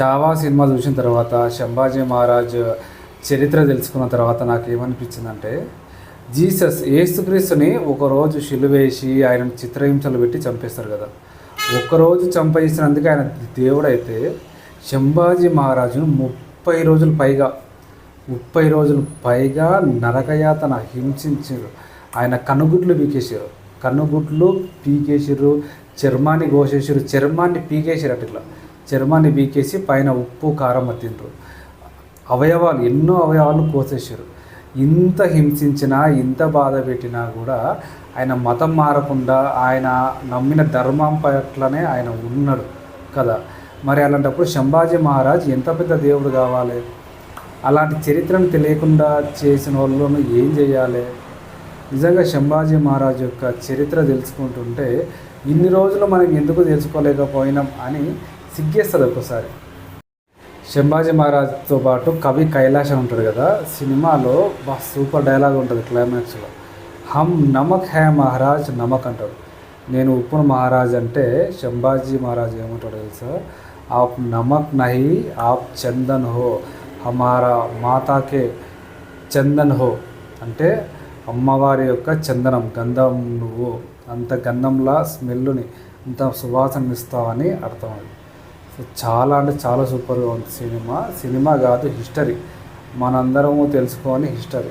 Chhaava cinema చూసిన తర్వాత శంభాజీ మహారాజ్ చరిత్ర తెలుసుకున్న తర్వాత నాకు ఏమనిపించిందంటే జీసస్ ఏసుక్రీస్తుని ఒకరోజు శిలువేసి ఆయన చిత్రహింసలు పెట్టి చంపేస్తారు కదా. ఒక్కరోజు చంపేసినందుకు ఆయన దేవుడైతే శంభాజీ మహారాజును ముప్పై రోజులు పైగా ముప్పై రోజులు పైగా నరకయాతన హింసించారు. ఆయన కనుగుడ్లు పీకేసారు కనుగుడ్లు పీకేసారు చర్మాన్ని కోసేసారు చర్మాన్ని పీకేసారు అట్లా ఇట్లా. చర్మాన్ని బీకేసి పైన ఉప్పు కారం అత్తిండ్రు అవయవాలు ఎన్నో అవయవాలు కోసేసారు ఇంత హింసించినా ఇంత బాధ పెట్టినా కూడా ఆయన మతం మారకుండా ఆయన నమ్మిన ధర్మం పట్లనే ఆయన ఉన్నాడు కదా. మరి అలాంటప్పుడు శంభాజీ మహారాజ్ ఎంత పెద్ద దేవుడు కావాలి? అలాంటి చరిత్రను తెలియకుండా చేసిన వాళ్ళను ఏం చేయాలి? నిజంగా శంభాజీ మహారాజ్ యొక్క చరిత్ర తెలుసుకుంటుంటే ఇన్ని రోజులు మనం ఎందుకు తెలుసుకోలేకపోయినాం అని సిగ్గేస్తుంది ఒక్కోసారి. శంభాజీ మహారాజ్తో పాటు కవి కైలాష్ అని ఉంటాడు కదా సినిమాలో బా సూపర్ డైలాగ్ ఉంటుంది క్లైమాక్స్లో. హమ్ నమక్ హే మహారాజ్ నమక్ అంటాడు. నేను ఉప్పును మహారాజ్ అంటే శంభాజీ మహారాజ్ ఏమంటాడు తెలుసా? ఆప్ నమక్ నహి ఆప్ చందన్ హో హమారా మాతాకే చందన్ హో అంటే అమ్మవారి యొక్క చందనం గంధం నువ్వు అంత గంధంలా స్మెల్లుని అంత సువాసనిస్తావని అర్థం అది. చాలా అంటే చాలా సూపర్గా ఉంది సినిమా. సినిమా కాదు హిస్టరీ. మనందరము తెలుసుకోని హిస్టరీ.